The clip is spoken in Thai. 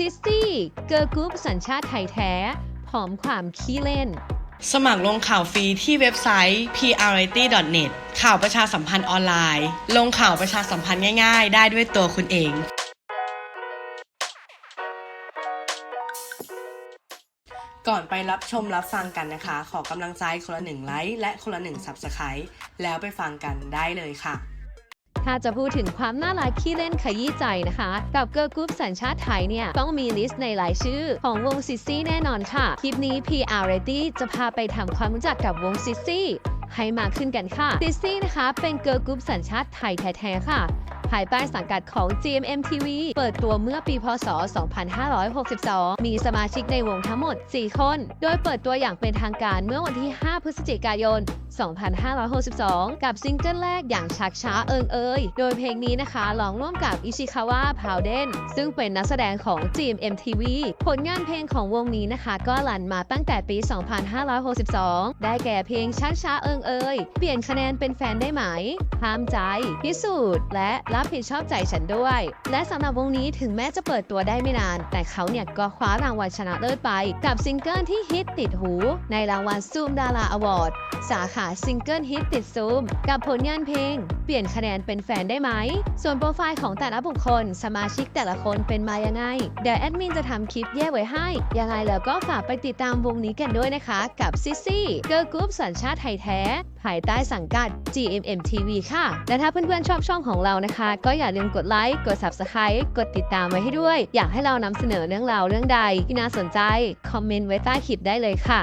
ซิสตี้เกิร์ลกรุ๊ปสัญชาติไทยแท้พร้อมความขี้เล่น สมัครลงข่าวฟรีที่เว็บไซต์ prity.net ข่าวประชาสัมพันธ์ออนไลน์ ลงข่าวประชาสัมพันธ์ง่ายๆ ได้ด้วยตัวคุณเองก่อนไปรับชมรับฟังกันนะคะ ขอกำลังใจคนละหนึ่งไลค์และคนละหนึ่ง Subscribe แล้วไปฟังกันได้เลยค่ะ ถ้าจะพูดถึงความน่ารักขี้เล่นขยี้ใจนะคะ กับเกิร์ลกรุ๊ปสัญชาติไทยเนี่ย ต้องมีลิสต์ในรายชื่อ ของวงซิซี่แน่นอนค่ะ คลิปนี้ PR Ready จะพาไปทำความรู้จักกับวงซิซี่ให้มากขึ้นกันค่ะซิซี่นะคะ เป็นเกิร์ลกรุ๊ปสัญชาติไทยแท้ๆค่ะภายใต้สังกัดของ GMM TV เปิดตัวเมื่อปีพศ 2562 มีสมาชิกในวงทั้งหมด 4 คน โดยเปิดตัวอย่างเป็นทางการเมื่อวันที่ 5 พฤศจิกายน 2562 กับซิงเกิลแรกอย่างชักช้าเอิงเอยโดยเพลงนี้นะคะร้องร่วมกับอิชิคาวะพาวเดนซึ่งเป็นนักแสดงของ GMM TV ผลงานเพลงของวงนี้นะคะก็หลั่นมาตั้งแต่ปี 2562 ได้แก่เพลงชักช้าเอิงเอยเปลี่ยนคะแนนเป็นแฟนได้ไหมห้ามใจ พิสูจน์ และรับผิดชอบใจฉันด้วย และสำหรับวงนี้ถึงแม้จะเปิดตัวได้ไม่นาน แต่เขาเนี่ยก็คว้ารางวัลชนะเลิศไป กับซิงเกิลที่ฮิตติดหู ในรางวัลซูมดาราอวอร์ดสาขาซิงเกิลฮิตติดซูม กับผลงานเพลง เปลี่ยนคะแนนเป็นแฟนได้ไหม ส่วนโปรไฟล์ของแต่ละบุคคล สมาชิกแต่ละคนเป็นมายังไง เดี๋ยวแอดมินจะทำคลิปแยกไว้ให้ ยังไงแล้วก็ฝากไปติดตามวงนี้กันด้วยนะคะ กับซิซี่เกิร์ลกรุ๊ปสัญชาติไทยแท้ ภายใต้สังกัด GMM TV ค่ะ และถ้าเพื่อนๆชอบช่องของเรานะคะ ก็อย่าลืมกดไลค์ กด Subscribe กดติดตามไว้ให้ด้วย อยากให้เรานำเสนอเรื่องราวเรื่องใดที่น่าสนใจ คอมเมนต์ไว้ใต้คลิปได้เลยค่ะ